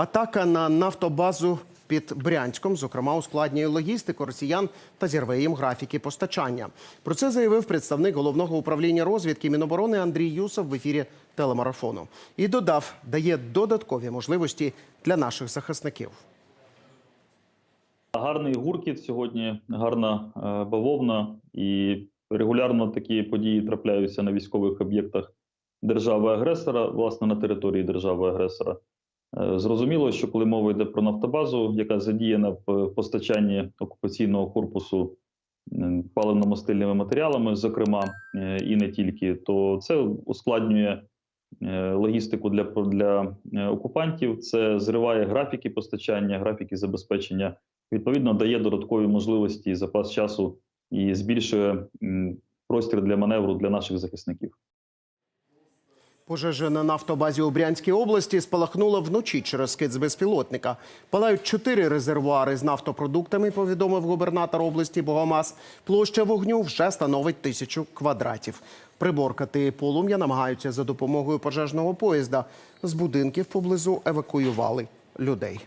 Атака на нафтобазу під Брянськом, зокрема, ускладнює логістику росіян та зірве їм графіки постачання. Про це заявив представник головного управління розвідки Міноборони Андрій Юсов в ефірі телемарафону. І додав, дає додаткові можливості для наших захисників. Гарний гуркіт сьогодні, гарна е, бавовна, і регулярно такі події трапляються на військових об'єктах держави-агресора, власне, на території держави-агресора. Е, Зрозуміло, що коли мова йде про нафтобазу, яка задіяна в постачанні окупаційного корпусу паливно-мастильними матеріалами, зокрема, е, і не тільки, то це ускладнює е, логістику для, для окупантів. Це зриває графіки постачання, графіки забезпечення відповідно дає додаткові можливості запас часу і збільшує простір для маневру для наших захисників. Пожежа на нафтобазі у Брянській області спалахнула вночі через скид з безпілотника. Палають чотири резервуари з нафтопродуктами, повідомив губернатор області Богомаз. Площа вогню вже становить тисячу квадратів. Приборкати полум'я намагаються за допомогою пожежного поїзда. З будинків поблизу евакуювали людей.